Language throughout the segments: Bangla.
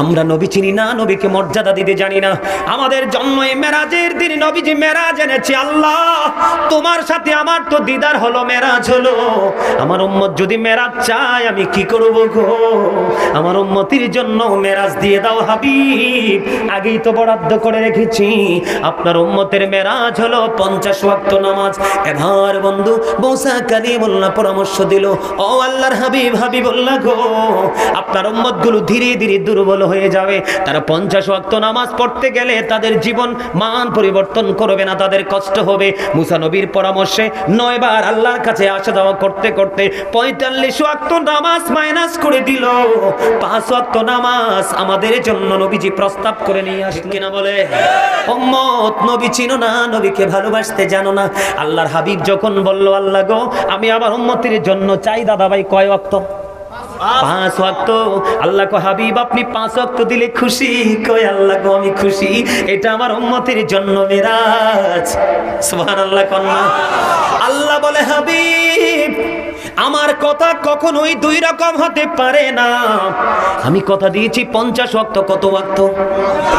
আমরা নবী চিনি না, নবীকে মর্যাদা দিতে জানি না। আমাদের জন্ম এই মেরাজের দিন নবীজি মেরাজ এনেছে, আল্লাহ, তোমার সাথে আমার তো দিদার হলো, মেরাজ হলো। আমার উম্মত যদি মেরাজ চায়, আমি কি করব গো? আমার উম্মতির জন্য মেরাজ দিয়ে দাও, হাবিব। আগেই তো বরাদ্দ করে রেখেছি। আপনার উম্মতের মেরাজ হলো পঞ্চাশ ওয়াক্ত নামাজ। এবার বন্ধু বৌসা কালিমুল্লাহ পরামর্শ দিল, ও আল্লাহর হাবিব হাবিব হাবিবুল্লাহ গো, আপনার উম্মতগুলো ধীরে ধীরে দুর্বল হয়ে যাবে। তারা পঞ্চাশ ওয়াক্ত নামাজ পড়তে গেলে তাদের জীবন মান পরিবর্তন করবে না, তাদের কষ্ট হবে। মুসা নবীর পরামর্শে নয়বার আল্লাহর কাছে আসা যাওয়া করতে করতে পঁয়তাল্লিশ ওয়াক্ত নামাজ মাইনাস করে দিল। পাঁচ ওয়াক্ত নামাজ আমাদের জন্য নবীজি প্রস্তাব করে নিয়ে আসলেন কিনা বলে? উম্মত, নবী চিনো না, নবীকে ভালোবাসতে জানো না। আল্লাহর হাবিব যখন বলল, আল্লাহ গো, আমি আমার উম্মতির জন্য চাই দাদা ভাই কয় ওয়াক্ত? পাঁচ আল্লাহ হাবিব, আপনি পাঁচ দিলে খুশি? কই আল্লাহ আমি খুশি। এটা আমার জন্য মেরাজ। কন্যা আল্লাহ বলে, হাবিব, আমার কথা কখনোই দুই রকম হতে পারে না। আমি কথা দিয়েছি পঞ্চাশ ওয়াক্ত, কত ওয়াক্ত?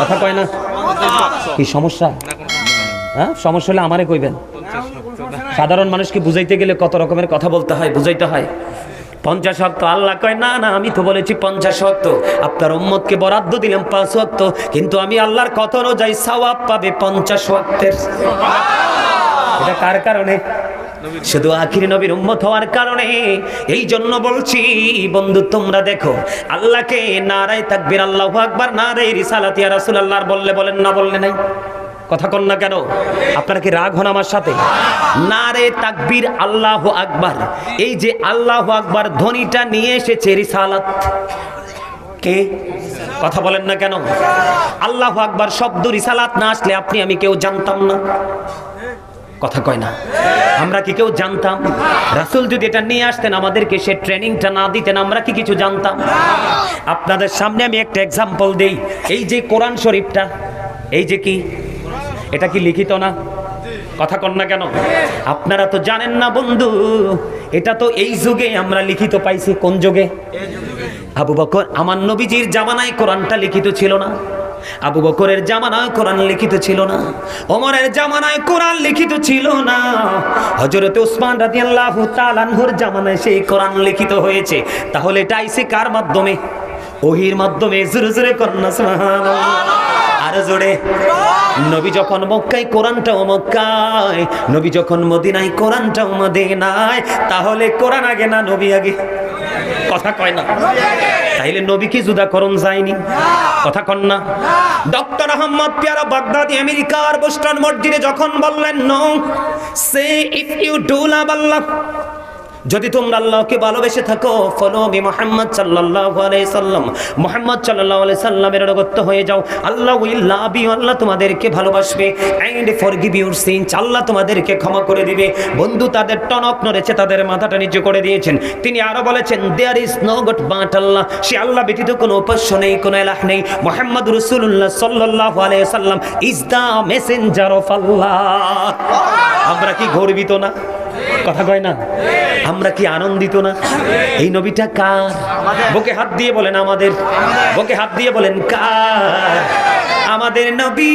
কথা কয় না। কি সমস্যা? হ্যাঁ সমস্যা হলে আমারে কইবেন। সাধারণ মানুষকে বুঝাইতে গেলে কত রকমের কথা বলতে হয়, বুঝাইতে হয়। পঞ্চাশ অক্ত আল্লাহ কয় না না আমি তো বলেছি পঞ্চাশ অক্ত আপনার উম্মতকে বরাদ্দ দিলাম পাঁচ অক্ত কিন্তু আমি আল্লাহর কত অনুযায়ী সওয়াব পাবে পঞ্চাশ অক্তের এটা কার কারণে? শুধু আখির নবীর উম্মত হওয়ার কারণে। এই জন্য বলছি বন্ধু তোমরা দেখো আল্লাহকে নারায় তাকবীর আল্লাহু আকবার নারায় রিসালাতি ইয়া রাসূলুল্লাহ বললে বলেন না বললে নাই। কথা কন না কেন? আপনারা কি রাগ হন আমার সাথে? নারে তাকবীর আল্লাহ আকবার। এই যে আল্লাহ আকবার ধ্বনিটা নিয়ে এসেছে রিসালাত। কে? কথা বলেন না কেন? আল্লাহ আকবার শব্দ রিসালাত না আসলে আপনি, আমি কেউ জানতাম না। কথা কয় না। আমরা কি কেউ জানতাম? রাসূল যদি এটা নিয়ে আসতেন, আমাদেরকে সে ট্রেনিংটা না দিতেন, আমরা কি কিছু জানতাম? আপনাদের সামনে আমি একটা এক্সাম্পল দেই। এই যে কোরআন শরীফটা, এই যে কি? এটা কি লিখিত না? কথা কন না কেন? আপনারা তো জানেন না বন্ধু, এটা তো এই যুগে আমরা লিখিত পাইছি, কোন যুগে? আবু বকর, আমার নবীজির জামানায় কোরআনটা লিখিত ছিল না। আবু বকরের জামানায় কোরআন লিখিত ছিল না। ওমরের জামানায় কোরআন লিখিত ছিল না। হযরত ওসমান রাদিয়াল্লাহু তাআলার জামানায় সেই কোরআন লিখিত হয়েছে। তাহলে এটা আইছে কার মাধ্যমে? ওহির মাধ্যমে, জোরে জোরে কন্যা সুবহানাল্লাহ। আরও জোরে। নবী যখন মক্কায়, কোরআনটাও মক্কায়। নবী যখন মদিনায়, কোরআনটাও মদিনায়। তাহলে কোরআন আগে না নবী আগে? কথা কয় না। তাইলে নবী কি জুদা করণ যায়নি? কথা কন না। ডক্টর আহমদ পিয়ারা বাগদাদি, আমেরিকার বোস্টন মসজিদে যখন বললেন no say if you do love Allah যদি তোমরা আল্লাহকে ভালোবেসে থাকো ফলো মি মোহাম্মদ সাল্লাল্লাহু আলাইহি সাল্লাম। মোহাম্মদ সাল্লাল্লাহু আলাইহি সাল্লামের হয়ে যাও। আল্লাহ উইল আল্লাহ তোমাদেরকে ভালোবাসবে। এন্ড ফরগিভ ইউর সিনস আল্লাহ তোমাদেরকে ক্ষমা করে দিবে। বন্ধু, তাদের টনক নড়েছে তাদের মাথাটা নিচু করে দিয়েছেন। তিনি আরও বলেছেন there is no god but Allah সে আল্লাহ ব্যতীত কোনো উপাস্য নেই, কোনো এলাহ নেই। মোহাম্মদ রাসূলুল্লাহ সাল্লাল্লাহু আলাইহি সাল্লাম is the messenger of Allah আমরা কি গর্বিত না? কথা কয় না? আমরা কি আনন্দিত না? এই নবীটা কার? বকে হাত দিয়ে বলেন আমাদের। বকে হাত দিয়ে বলেন কার? আমাদের নবী,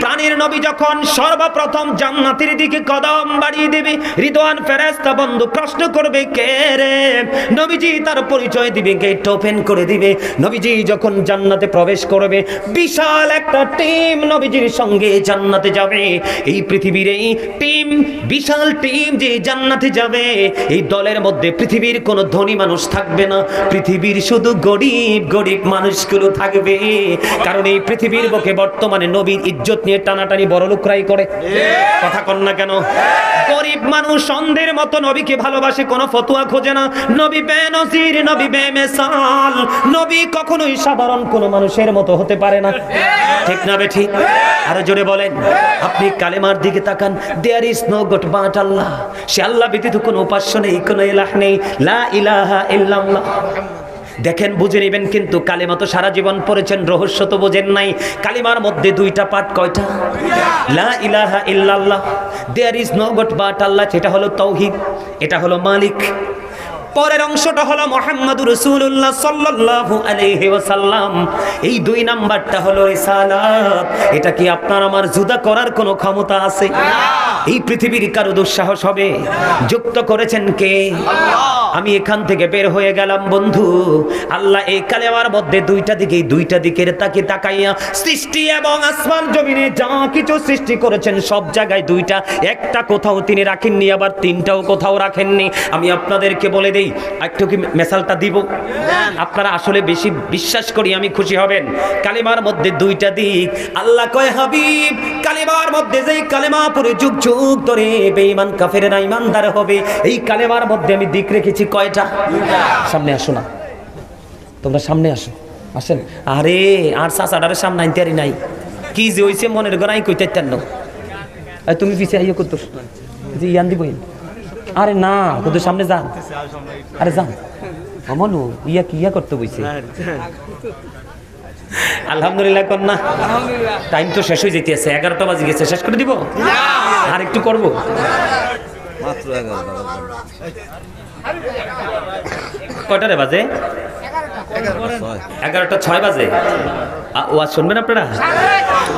প্রাণের নবী যখন সর্বপ্রথম জান্নাতের দিকে কদম বাড়িয়ে দেবে, রিদওয়ান ফেরেশতা বন্ধু প্রশ্ন করবে, কে রে? নবীজি তার পরিচয় দিবে গেট ওপেন করে দিবে। নবীজি যখন জান্নাতে প্রবেশ করবে, বিশাল একটা টিম নবীজির সঙ্গে জান্নাতে যাবে। এই পৃথিবীর এই টিম বিশাল টিম যে জান্নাতে যাবে, এই দলের মধ্যে পৃথিবীর কোনো ধনী মানুষ থাকবে না। পৃথিবীর শুধু গরিব গরিব মানুষগুলো থাকবে। কারণ এই পৃথিবীর বুকে বর্তমানে নবীর ইজ্জত নিয়ে টানাটানি বড় লোকরাই করে। কথা কন না কেন? গরিব মানুষ অন্ধের মতো নবীকে ভালোবাসে, কোনো ফতুয়া খোঁজে না। নবী বেনজির নবী বেমেসাল নবী কখনোই সাধারণ কোনো মানুষের মতো হতে পারে না। ঠিক না বেঠি? আরও জোরে বলেন। আপনি কালেমার দিকে তাকান। There is no god but Allah সে আল্লাহ ব্যতীত কোনো উপাস্য নেই, কোনো ইলাহ নেই। লা ইলাহা ইল্লাল্লাহ। দেখেন, বুঝে নেবেন কিন্তু কালিমা তো সারা জীবন পড়েছেন, রহস্য তো বোঝেন নাই। কালিমার মধ্যে দুইটা পাঠ কয়টা? লা ইলাহা ইল্লাল্লাহ। There is no god but Allah এটা হলো তৌহিদ, এটা হলো মালিক। পরের অংশটা হলো মোহাম্মদুর রাসূলুল্লাহ সাল্লাল্লাহু আলাইহি ওয়াসাল্লাম। এই দুই নাম্বারটা হলো রিসালাত। এটা কি আপনার, আমার জুদা করার কোনো ক্ষমতা আছে? এই পৃথিবীর কারও দুঃসাহস হবে? যুক্ত করেছেন কে? আমি এখান থেকে বের হয়ে গেলাম বন্ধু। আল্লাহ এই কালেমার মধ্যে দুইটা দিকে দুইটা দিকের তাকে তাকাইয়া সৃষ্টি এবং আসমান জমিনে যা কিছু সৃষ্টি করেছেন সব জায়গায় দুইটা একটা কোথাও তিনি রাখেননি আবার তিনটাও কোথাও রাখেননি। আমি আপনাদেরকে বলে দেই একটু কি মেসালটা দিব? আপনারা আসলে বেশি বিশ্বাস করি আমি খুশি হবেন। কালেমার মধ্যে দুইটা দিক। আল্লাহ কয় হাবিব কালেমার মধ্যে যেই কালেমা পরে যুগ যুগ ধরে বেঈমান কাফেরেরা ইমানদার হবে। এই কালেমার মধ্যে আমি দিক রেখেছি কয়টা? সামনে আসো না। তোমরা সামনে আসো। আসেন। আরে, আর চাচাডারের সামনে আনতে আরি নাই। কি যে হইছে মনের গড়াই কইতে তেন তুমি পিছে আইয়া করতো যে ইয়ান দিব আরে না কিন্তু সামনে যান। আরে যান। অমনু ইয়া কি, ইয়া করতে বইছে? আলহামদুলিল্লাহ কন্যা। টাইম তো শেষ হয়ে যেতেছে এগারোটা বাজে গেছে শেষ করে দিব? আর একটু করব? কয়টারে বাজে। এগারোটা ছয় বাজে। ওয়াজ শুনবেন আপনারা?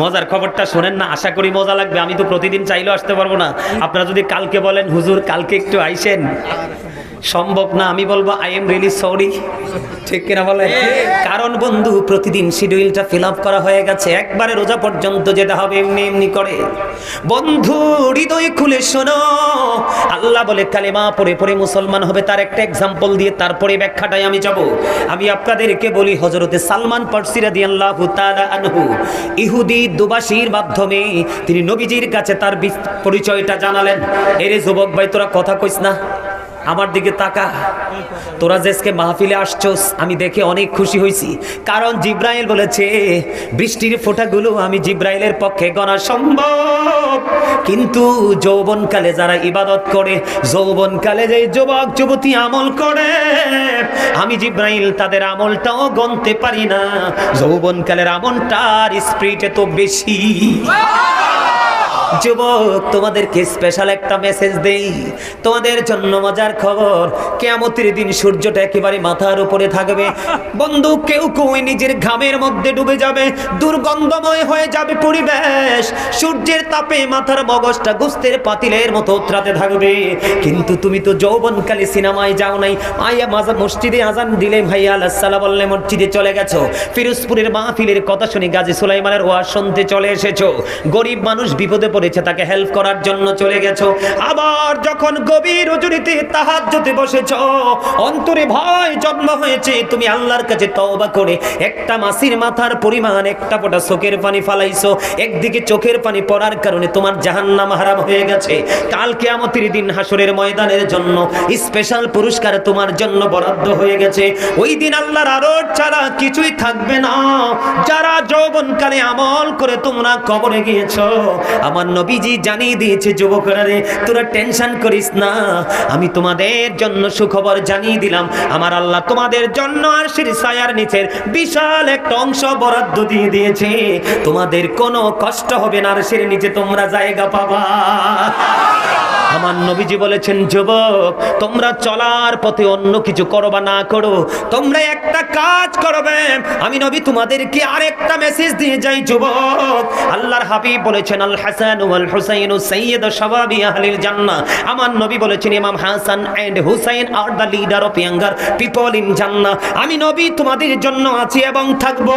মজার খবরটা শোনেন না আশা করি মজা লাগবে। আমি তো প্রতিদিন চাইলেও আসতে পারব না। আপনারা যদি কালকে বলেন হুজুর কালকে একটু আইসেন। সম্ভব না, আমি বলব আই এম রিয়েলি সরি ঠিক কিনা বলে কারণ বন্ধু, প্রতিদিন শিডিউলটা ফিল আপ করা হয়ে গেছে। একবারে রোজা পর্যন্ত যেটা হবে, এমনি এমনি করে। বন্ধু, হৃদয় খুলে শোনো। আল্লাহ বলে, কালেমা পড়ে পড়ে মুসলমান হবে, তার একটা এক্সাম্পল দিয়ে তারপরে ব্যাখ্যাটাই আমি যাব। আমি আপনাদেরকে বলি হজরতে সালমান পার্সিরা দিয়ে আল্লাহ আনহু, ইহুদি দুবাসীর মাধ্যমে তিনি নবীজির কাছে তার পরিচয়টা জানালেন। এরে যুবক ভাই, তোরা কথা কইস না। আমার দিকে তাকা। তোরা যে আজকে মাহফিলে আসছস, আমি দেখে অনেক খুশি হয়েছি কারণ জিব্রাইল বলেছে, বৃষ্টির ফোঁটাগুলো আমি জিব্রাইলের পক্ষে গণা সম্ভব। কিন্তু যৌবনকালে যারা ইবাদত করে, যৌবনকালে যে যুবক, যুবতী আমল করে, আমি জিব্রাইল তাদের আমলটাও গণতে পারি না। যৌবনকালের আমলটার স্পিরিটে তো বেশি। যুবক, তোমাদেরকে স্পেশাল একটা মেসেজ দেই। তোমাদের জন্য মজার খবর কেমতের দিন সূর্যটা একেবারে মাথার উপরে থাকবে। বন্ধু, কেউ কেউ নিজের ঘামের মধ্যে ডুবে যাবে, দুর্গন্ধময় হয়ে যাবে পরিবেশ। সূর্যের তাপে মাথার মগজটা গুস্তের পাতিলের মতো উতরাতে থাকবে। কিন্তু তুমি তো যৌবনকালে সিনেমায় যাও নাই। আয়া মাজা, মসজিদে আজান দিলে ভাইয়া আল্লাহ বললে, মসজিদে চলে গেছো। ফিরোজপুরের মাহফিলের কথা শুনে গাজী সুলাইমানের ওয়াজ শুনতে চলে এসেছ। গরিব মানুষ বিপদে পড়েছে তাকে হেল্প করার জন্য চলে গেছো। আবার যখন গভীর রজনীতে তাহাজ্জুদে বসেছো, অন্তরে ভয় জন্ম হয়েছে, তুমি আল্লাহর কাছে তওবা করে একটা মাসির মাথার পরিমাণ একটা ফোঁটা চোখের পানি ফালাইছো। একদিকে চোখের পানি পড়ার কারণে তোমার জাহান্নাম হারাম হয়ে গেছে। কাল কিয়ামতের দিন হাসরের ময়দানের জন্য স্পেশাল পুরস্কার তোমার জন্য বরাদ্দ হয়ে গেছে। ওই দিন আল্লাহর আরোর ছাড়া কিছুই থাকবে না। যারা যৌবনকালে আমল করে তোমরা কবরে গিয়েছো, আমার নবীজি জানিয়ে দিয়েছে যুবকরা রে তোরা টেনশন করিস না। আমি তোমাদের জন্য সুখবর জানিয়ে দিলাম। আমার আল্লাহ তোমাদের জন্য আর শ্রী ছায়ার নিচের বিশাল একটা অংশ বরাদ্দ দিয়ে দিয়েছে। তোমাদের কোনো কষ্ট হবে না আর সের নিচে, তোমরা জায়গা পাবা। আমার নবীজি বলেছেন, যুবক, তোমরা চলার পথে অন্য কিছু করো বা না করো। তোমরা একটা কাজ করবে। আমি নবী তোমাদেরকে আরেকটা মেসেজ দিয়ে যাই, যুবক। আল্লাহর হাবিব বলেছেন, আল হাসান ওয়াল হুসাইন সাইয়্যিদ শাবাবি আহলিল জান্নাহ। আমার নবী বলেছেন, Imam Hasan and Hussain are the leader of younger people in Jannah. আমি নবী তোমাদের জন্য আছি এবং থাকব।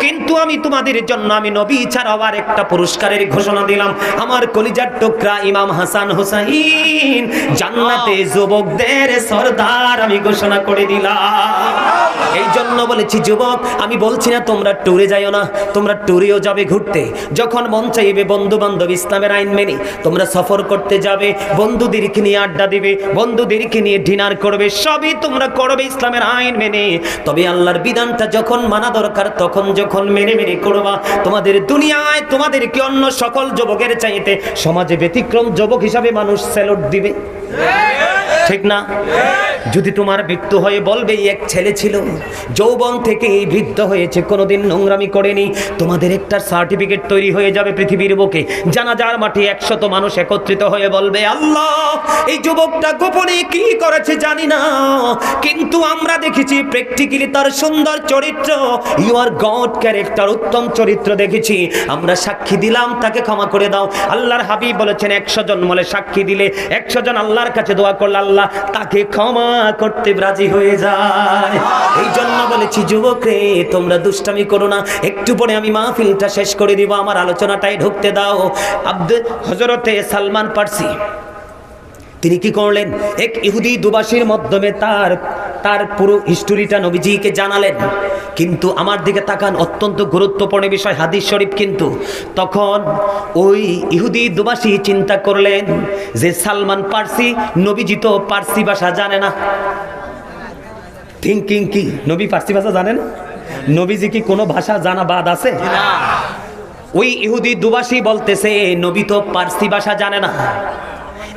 কিন্তু আমি তোমাদের জন্য, আমি নবী ছাড়াও আর একটা পুরস্কারের ঘোষণা দিলাম। আমার কলিজার টুকরা ইমাম হাসান হুসাইন, জান্নাতে যুবকদের সর্দার আমি ঘোষণা করে দিলাম। এই জন্য বলেছি, যুবক, আমি বলছি না তোমরা যাইও না, তোমরা যাবে ঘুরতে। যখন মন চাইবে বন্ধু বান্ধব ইসলামের আইন মেনে, তোমরা সফর করতে যাবে, বন্ধুদেরকে নিয়ে আড্ডা দিবে, বন্ধুদেরকে নিয়ে ডিনার করবে, সবই তোমরা করবে ইসলামের আইন মেনে। তবে আল্লাহর বিধানটা যখন মানা দরকার, তখন যখন মেনে মেনে করবা, তোমাদের দুনিয়ায় তোমাদেরকে অন্য সকল যুবকের চাইতে সমাজে ব্যতিক্রম যুবক হিসাবে মানুষ স্যালুট দিবে? ঠিক না? যদি তোমার মৃত্যু হয়ে বলবে এক ছেলে ছিল। যৌবন থেকে এই বৃদ্ধ হয়েছে, কোনোদিন নোংরামি করেনি। তোমাদের একটা সার্টিফিকেট তৈরি হয়ে যাবে পৃথিবীর বুকে। জানাজার মাঠে একশত মানুষ একত্রিত হয়ে বলবে, আল্লাহ, এই যুবকটা গোপনে কি করেছে জানি না। কিন্তু আমরা দেখেছি প্র্যাকটিক্যালি তার সুন্দর চরিত্র। ইউ আর গড ক্যারেক্টার উত্তম চরিত্র দেখেছি। আমরা সাক্ষী দিলাম, তাকে ক্ষমা করে দাও। আল্লাহর হাবিব বলেছেন একশো জন বলে সাক্ষী দিলে একশো জন আল্লাহর কাছে দোয়া করলে আল্লাহ তাকে ক্ষমা করতে রাজি হয়ে যায়। এই জন্য বলেছি যুবক রে তোমরা দুষ্টামি করো না। একটু পরে আমি মাহফিলটা শেষ করে দিব। আমার আলোচনাটাই ঢুকতে দাও। আব্দুল হজরতে সালমান পার্সি, তিনি কি করলেন? এক ইহুদি দুবাসীর মাধ্যমে তার তার পুরো হিস্টোরিটা নবীজিকে জানালেন। কিন্তু আমার দিকে তাকান, অত্যন্ত গুরুত্বপূর্ণ বিষয়, হাদিস শরীফ কিন্তু। তখন ওই ইহুদি দুবাসী চিন্তা করলেন যে, সালমান পার্সি, নবীজি তো পার্সি ভাষা জানে না। থিঙ্কিং কি? নবী পার্সি ভাষা জানেন নবীজি কি কোনো ভাষা জানা বাদ আছে? ওই ইহুদি দুবাসী বলতেছে, নবী তো পার্সি ভাষা জানে না।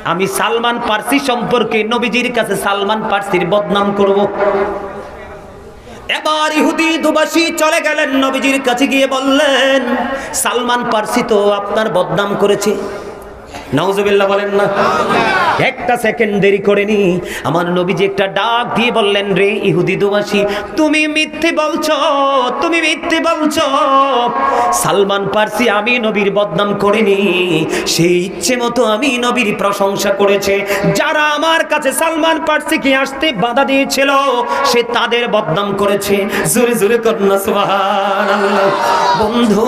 আমি সালমান পার্সি সম্পর্কে নবীজির কাছে সালমান পার্সির বদনাম করব। এবার ইহুদি দুবাসী চলে গেলেন নবীজির কাছে গিয়ে বললেন, সালমান পার্সি তো আপনার বদনাম করেছে। নাউজুবিল্লাহ বলেন না। একটা সেকেন্ড দেরি করেনি আমার নবীজি একটা ডাক দিয়ে বললেন, রে ইহুদি দুবাসী, তুমি মিথ্যে বলছো, তুমি মিথ্যে বলছো। সালমান পার্সি আমি নবীর বদনাম করিনি। সেই ইচ্ছে মতো আমি নবীর প্রশংসা করেছে। যারা আমার কাছে সালমান পার্সিকে আসতে বাধা দিয়েছিল, সে তাদের বদনাম করেছে। জোরে জোরে কন্যা, সুবহানাল্লাহ। বন্ধু,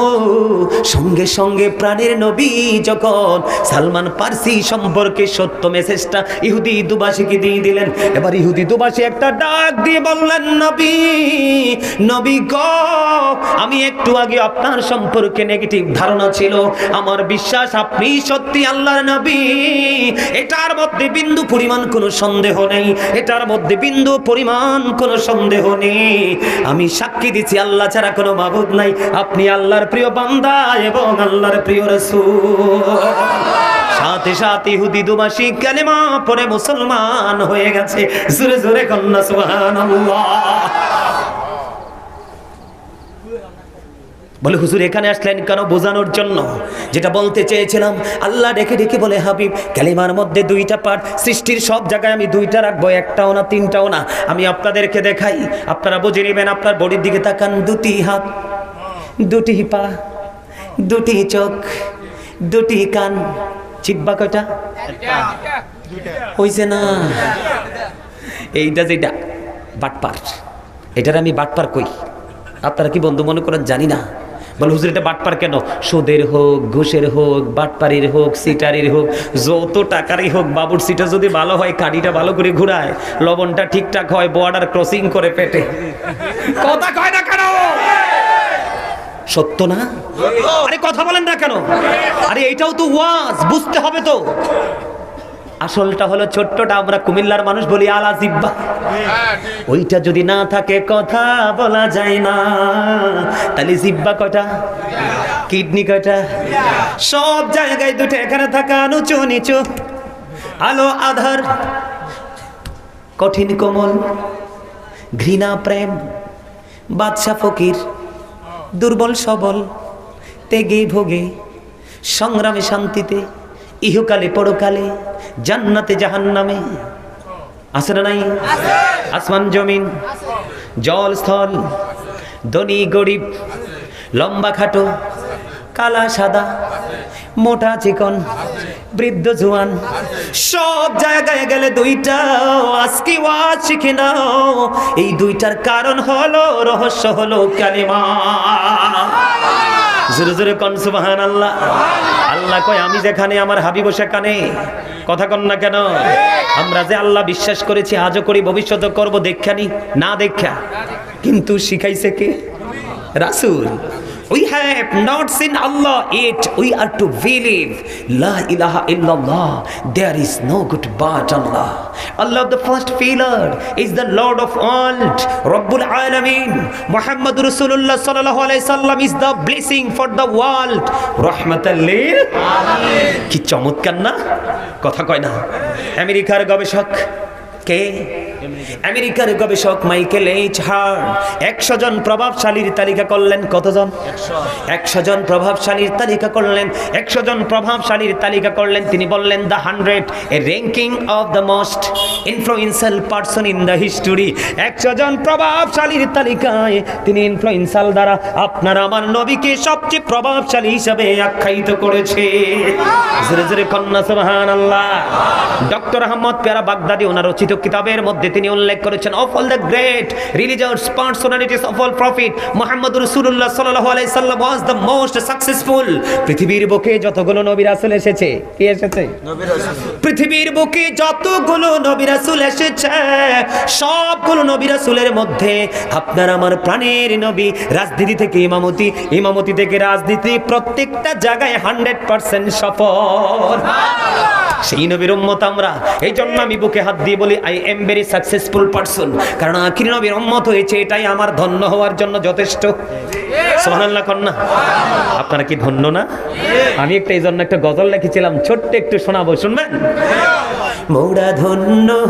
সঙ্গে সঙ্গে প্রাণের নবী যখন সালমান পার্সি সম্পর্কে সত্য মেসেজটা ইহুদি দুবাসীকে দিয়ে দিলেন। এবার ইহুদি দুবাসী একটা ডাক দিয়ে বললেন, নবী নবী গ, আমি একটু আগে আপনার সম্পর্কে নেগেটিভ ধারণা ছিল। আমার বিশ্বাস, আপনি সত্যি আল্লাহর নবী। এটার মধ্যে বিন্দু পরিমাণ কোনো সন্দেহ নেই। এটার মধ্যে বিন্দু পরিমাণ কোনো সন্দেহ নেই। আমি সাক্ষী দিচ্ছি, আল্লাহ ছাড়া কোনো মাবুদ নাই। আপনি আল্লাহর প্রিয় বান্দা এবং আল্লাহর প্রিয় রসুল। সাথে সাথে ইহুদি দুমাসি কালেমা পরে মুসলমান হয়ে গেছে। জোরে জোরে কন্যা, সুবহানাল্লাহ। বলে, হুজুর, এখানে আসলেন কেন বোঝানোর জন্য? যেটা বলতে চেয়েছিলাম, আল্লাহ ডেকে ডেকে বলে, হাবিব, কালিমার মধ্যে দুইটা পার্ট সৃষ্টির সব জায়গায় আমি দুইটা রাখব, একটাও না, তিনটাও না। আমি আপনাদেরকে দেখাই, আপনারা বুঝে নেবেন, আপনার বডির দিকে তাকান, দুটি হাত, দুটি পা, দুটি চোখ, দুটি কান চিব্বা কয়টা? হইছে না। এইটা যেটা বাটপার এটার আমি বাটপার কই? আপনারা কি বন্ধু মনে করেন? জানি না। বলে হুজুর এটা বাটপার কেন? সুদের হোক ঘুষের হোক বাটপারির হোক সিটারির হোক যত টাকারই হোক বাবুর সিটা যদি ভালো হয় কাডিটা ভালো করে ঘুরায় লবণটা ঠিকঠাক হয় বর্ডার ক্রসিং করে পেটে। কথা কয় না কেন? সত্য না? আরে কথা বলেন না কেন? আরে এইটাও তো ওয়াজ, বুঝতে হবে তো। আসলটা হলো ছোট্টটা, আমরা কুমিল্লার মানুষ বলি আলা জিব্বা। ওইটা যদি না থাকে, কথা বলা যায় না। তাহলে জিব্বা কটা কিডনি কটা সব জায়গায় দুটো, এখানে থাকা উঁচু নিচু। আলো, আধার, কঠিন কোমল, ঘৃণা, প্রেম, বাদশা, ফকির। দুর্বল সবল, তেগে ভোগে, সংগ্রামে শান্তিতে, ইহকালে পরকালে, জান্নাতে জাহান্নামে। আছে না নাই? আসমান জমিন, জল স্থল, ধনী গরিব, লম্বা খাটো, কালা সাদা, মোটা চিকন বৃদ্ধ জোয়ান, সব জায়গায় গেলে দুইটা আজকে ওয়াজ শিখে নাও। এই দুইটার কারণ হলো, রহস্য হলো কালিমা। জোরে জোরে কন সুবাহান আল্লাহ আল্লাহ কয়, আমি যেখানে আমার হাবিব সেখানে। কথা কন না কেন? আমরা যে আল্লাহ বিশ্বাস করেছি, আজও করি ভবিষ্যতে করব দেখানি না দেখা। কিন্তু শিখাইছে কে? রাসূল। We have not seen Allah yet. We are to believe. La ilaha illallah. There is no good but Allah. Allah, the first pillar, is the Lord of all. Rabbul Alameen. Muhammad Rasulullah sallallahu alayhi sallam is the blessing for the world. রহমতাল্লিল কি চমৎকার না কথা কয় না আমেরিকার গবেষক কে? আমেরিকার গবেষক মাইকেল এইচ হার্ড একশো জন প্রভাবশালীর তালিকা করলেন কতজন? একশো। জন প্রভাবশালীর তালিকা করলেন। একশো জন প্রভাবশালীর তালিকা করলেন। তিনি বললেন the hundred a ranking of the most influential person in the history. একশো জন প্রভাবশালীর তালিকায় তিনি ইনফ্লুয়েন্সাল দ্বারা আপনার আমার নবীকে সবচেয়ে প্রভাবশালী হিসাবে আখ্যায়িত করেছে। জোরে জোরে কন্যা সুবহান আল্লাহ ডক্টর আহমদ পেয়ারা বাগদাদি ওনার রচিত কিতাবের মধ্যে তিনি উল্লেখ করেছেন of all the great religious personalities of all prophet Muhammad রাসূলুল্লাহ সাল্লাল্লাহু আলাইহি সাল্লাম ওয়াজ দ্য মোস্ট সাকসেসফুল পৃথিবীর বুকে যতগুলো নবী রাসূল এসেছে কি এসেছে? পৃথিবীর বুকে যতগুলো নবী রাসূল এসেছে সবগুলো নবী রাসূলের মধ্যে আপনার আমার প্রাণের নবী রাজনীতি থেকে ইমামতি ইমামতি থেকে রাজনীতি প্রত্যেকটা জায়গায় হান্ড্রেড পার্সেন্ট সফল। সেই নবীর উম্মত আমরা। এই জন্য আমি বুকে হাত দিয়ে বলি I am very successful person কারণ আখির নবীর উম্মত হয়েছে, এটাই আমার ধন্য হওয়ার জন্য যথেষ্ট। সোহানাল্লাহ কন্যা। আপনারা কি ধন্য না? আমি একটা এই জন্য একটা গজল লিখেছিলাম, ছোট্ট একটু শোনাবো, শুনবেন? মৌরা ধন্য